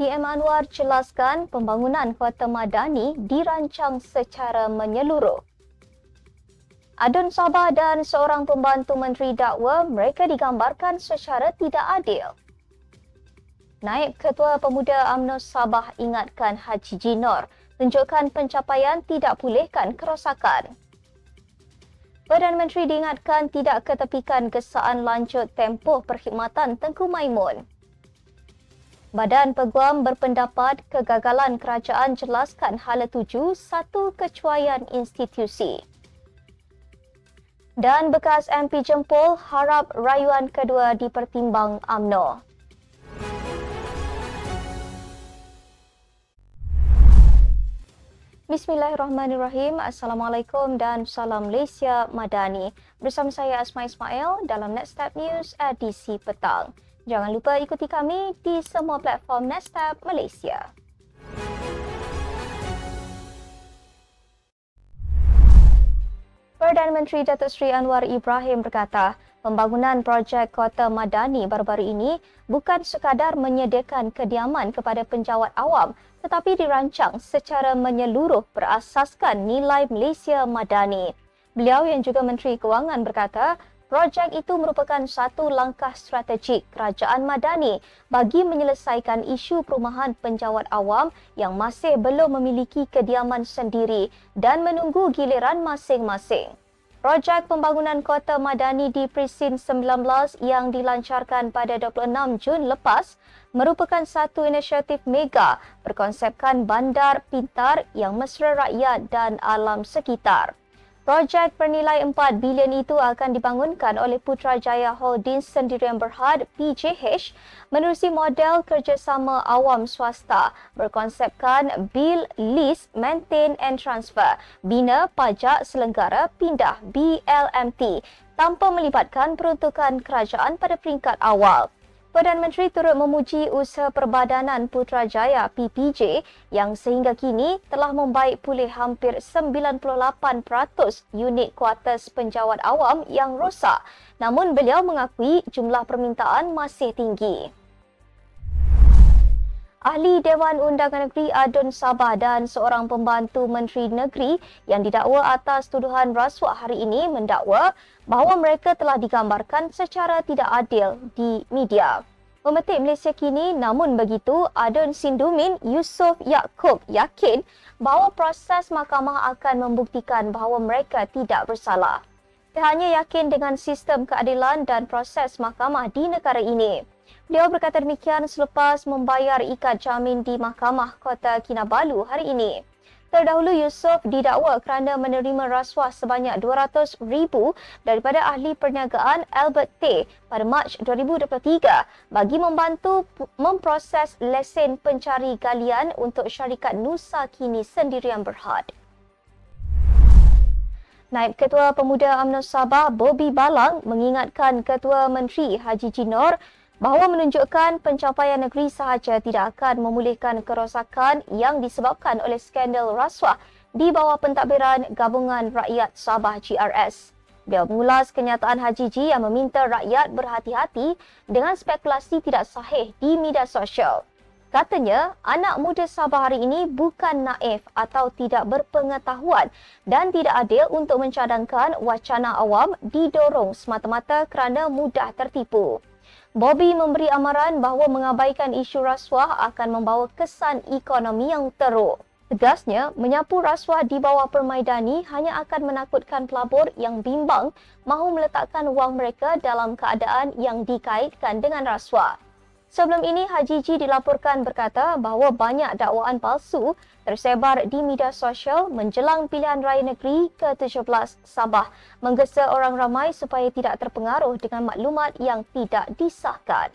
PM Anwar jelaskan pembangunan kota madani dirancang secara menyeluruh. Adun Sabah dan seorang pembantu Menteri Dakwa mereka digambarkan secara tidak adil. Naib Ketua Pemuda UMNO Sabah ingatkan Haji Jinor tunjukkan pencapaian tidak pulihkan kerosakan. Perdana Menteri diingatkan tidak ketepikan kesaan lanjut tempoh perkhidmatan Tengku Maimun. Badan Peguam berpendapat kegagalan kerajaan jelaskan hala tuju satu kecuaian institusi. Dan bekas MP Jempol harap rayuan kedua dipertimbang AMNO. Bismillahirrahmanirrahim. Assalamualaikum dan salam Malaysia Madani. Bersama saya Asma Ismail dalam Netstab News edisi petang. Jangan lupa ikuti kami di semua platform Nestab Malaysia. Perdana Menteri Datuk Seri Anwar Ibrahim berkata, pembangunan projek Kota Madani baru-baru ini bukan sekadar menyediakan kediaman kepada penjawat awam tetapi dirancang secara menyeluruh berasaskan nilai Malaysia Madani. Beliau yang juga Menteri Kewangan berkata, Projek itu merupakan satu langkah strategik kerajaan Madani bagi menyelesaikan isu perumahan penjawat awam yang masih belum memiliki kediaman sendiri dan menunggu giliran masing-masing. Projek pembangunan kota Madani di Presin 19 yang dilancarkan pada 26 Jun lepas merupakan satu inisiatif mega berkonsepkan bandar pintar yang mesra rakyat dan alam sekitar. Projek bernilai 4 bilion itu akan dibangunkan oleh Putrajaya Holdings Sendirian Berhad PJH menerusi model kerjasama awam swasta berkonsepkan Bill, Lease, Maintain and Transfer, Bina, Pajak, Selenggara, Pindah, BLMT tanpa melibatkan peruntukan kerajaan pada peringkat awal. Perdana Menteri turut memuji usaha Perbadanan Putrajaya PPJ yang sehingga kini telah membaik pulih hampir 98% unit kuartus penjawat awam yang rosak. Namun beliau mengakui jumlah permintaan masih tinggi. Ahli Dewan Undangan Negeri Adun Sabah dan seorang pembantu Menteri Negeri yang didakwa atas tuduhan rasuah hari ini mendakwa bahawa mereka telah digambarkan secara tidak adil di media. Pemetik Malaysia kini namun begitu Adun Sindumin Yusof Yaakob yakin bahawa proses mahkamah akan membuktikan bahawa mereka tidak bersalah. Pihaknya yakin dengan sistem keadilan dan proses mahkamah di negara ini. Beliau berkata demikian selepas membayar ikat jamin di Mahkamah Kota Kinabalu hari ini. Terdahulu Yusof didakwa kerana menerima rasuah sebanyak 200 ribu daripada ahli perniagaan Albert T pada Mac 2023 bagi membantu memproses lesen pencari galian untuk syarikat Nusa Kini Sendirian Berhad. Naib Ketua Pemuda UMNO Sabah Bobby Balang mengingatkan Ketua Menteri Haji Jinor bahawa menunjukkan pencapaian negeri sahaja tidak akan memulihkan kerosakan yang disebabkan oleh skandal rasuah di bawah pentadbiran Gabungan Rakyat Sabah GRS. Beliau mengulas kenyataan Haji Ji yang meminta rakyat berhati-hati dengan spekulasi tidak sahih di media sosial. Katanya, anak muda Sabah hari ini bukan naif atau tidak berpengetahuan dan tidak adil untuk mencadangkan wacana awam didorong semata-mata kerana mudah tertipu. Bobby memberi amaran bahawa mengabaikan isu rasuah akan membawa kesan ekonomi yang teruk. Tegasnya, menyapu rasuah di bawah permaidani hanya akan menakutkan pelabur yang bimbang mahu meletakkan wang mereka dalam keadaan yang dikaitkan dengan rasuah. Sebelum ini, Haji Ji dilaporkan berkata bahawa banyak dakwaan palsu tersebar di media sosial menjelang pilihan raya negeri ke-17 Sabah menggesa orang ramai supaya tidak terpengaruh dengan maklumat yang tidak disahkan.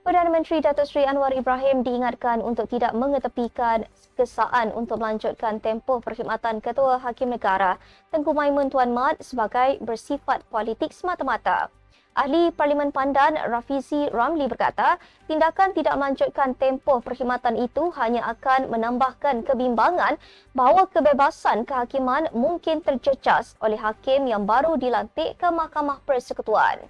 Perdana Menteri Datuk Seri Anwar Ibrahim diingatkan untuk tidak mengetepikan kesaan untuk melanjutkan tempoh perkhidmatan Ketua Hakim Negara Tengku Maimun Tuan Mat sebagai bersifat politik semata-mata. Ahli Parlimen Pandan Rafizi Ramli berkata, tindakan tidak melanjutkan tempoh perkhidmatan itu hanya akan menambahkan kebimbangan bahawa kebebasan kehakiman mungkin tercecas oleh hakim yang baru dilantik ke Mahkamah Persekutuan.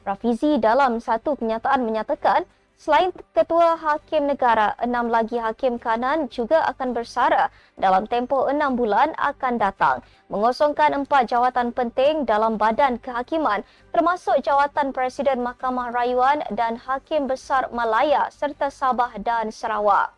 Rafizi dalam satu kenyataan menyatakan, Selain Ketua Hakim Negara, enam lagi Hakim Kanan juga akan bersara dalam tempoh enam bulan akan datang, mengosongkan empat jawatan penting dalam badan kehakiman termasuk jawatan Presiden Mahkamah Rayuan dan Hakim Besar Malaya serta Sabah dan Sarawak.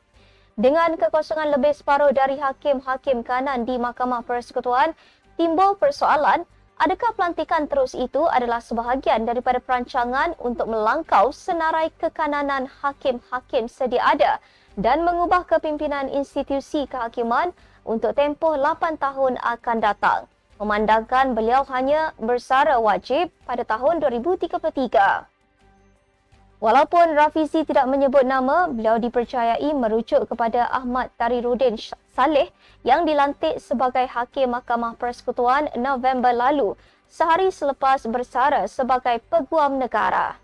Dengan kekosongan lebih separuh dari Hakim-Hakim Kanan di Mahkamah Persekutuan, timbul persoalan Adakah pelantikan terus itu adalah sebahagian daripada perancangan untuk melangkau senarai kekananan hakim-hakim sedia ada dan mengubah kepimpinan institusi kehakiman untuk tempoh 8 tahun akan datang? Memandangkan beliau hanya bersara wajib pada tahun 2033. Walaupun Rafizi tidak menyebut nama, beliau dipercayai merujuk kepada Ahmad Tariruddin Saleh yang dilantik sebagai Hakim Mahkamah Persekutuan November lalu sehari selepas bersara sebagai Peguam Negara.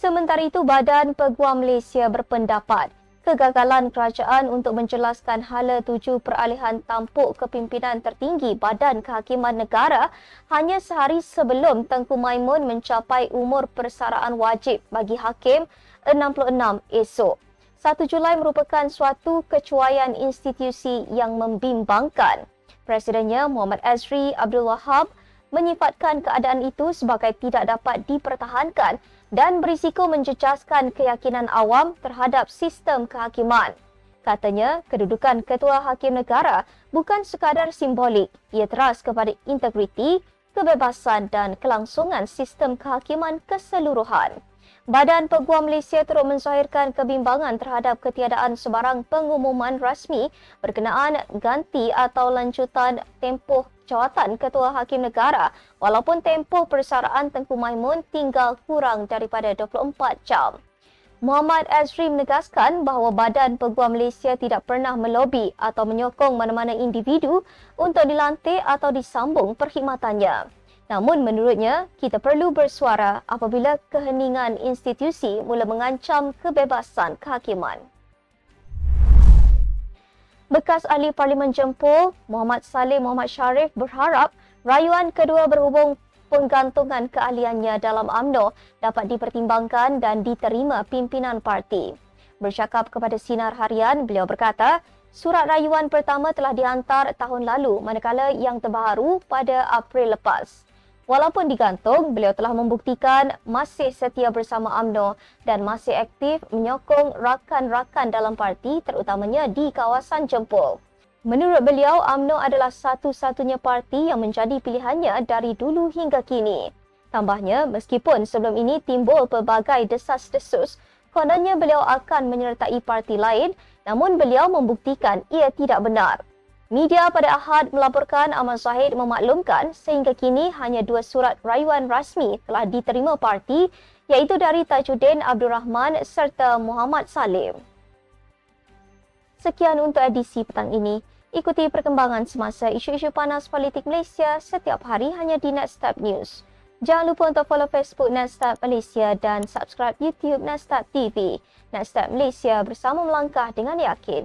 Sementara itu, Badan Peguam Malaysia berpendapat kegagalan kerajaan untuk menjelaskan hala tuju peralihan tampuk kepimpinan tertinggi Badan Kehakiman Negara hanya sehari sebelum Tengku Maimun mencapai umur persaraan wajib bagi hakim 66 esok. 1 Julai merupakan suatu kecuaian institusi yang membimbangkan. Presidennya Muhammad Azri Abdul Wahab menyifatkan keadaan itu sebagai tidak dapat dipertahankan dan berisiko menjejaskan keyakinan awam terhadap sistem kehakiman. Katanya, kedudukan Ketua Hakim Negara bukan sekadar simbolik. Ia teras kepada integriti, kebebasan dan kelangsungan sistem kehakiman keseluruhan. Badan Peguam Malaysia turut menzahirkan kebimbangan terhadap ketiadaan sebarang pengumuman rasmi berkenaan ganti atau lanjutan tempoh jawatan Ketua Hakim Negara walaupun tempoh persaraan Tengku Maimun tinggal kurang daripada 24 jam. Muhammad Azri menegaskan bahawa Badan Peguam Malaysia tidak pernah melobi atau menyokong mana-mana individu untuk dilantik atau disambung perkhidmatannya. Namun menurutnya, kita perlu bersuara apabila keheningan institusi mula mengancam kebebasan kehakiman. Bekas ahli Parlimen Jempol, Muhammad Saleh Muhammad Sharif berharap rayuan kedua berhubung penggantungan keahliannya dalam AMNO dapat dipertimbangkan dan diterima pimpinan parti. Bercakap kepada Sinar Harian, beliau berkata, surat rayuan pertama telah dihantar tahun lalu manakala yang terbaru pada April lepas. Walaupun digantung, beliau telah membuktikan masih setia bersama AMNO dan masih aktif menyokong rakan-rakan dalam parti terutamanya di kawasan Jempol. Menurut beliau, AMNO adalah satu-satunya parti yang menjadi pilihannya dari dulu hingga kini. Tambahnya, meskipun sebelum ini timbul pelbagai desas-desus, kononnya beliau akan menyertai parti lain, namun beliau membuktikan ia tidak benar. Media pada Ahad melaporkan Aman Zahid memaklumkan sehingga kini hanya dua surat rayuan rasmi telah diterima parti iaitu dari Tajuddin Abdul Rahman serta Muhammad Salim. Sekian untuk edisi petang ini. Ikuti perkembangan semasa isu-isu panas politik Malaysia setiap hari hanya di Netstab News. Jangan lupa untuk follow Facebook Netstab Malaysia dan subscribe YouTube Netstab TV. Netstab Malaysia bersama melangkah dengan yakin.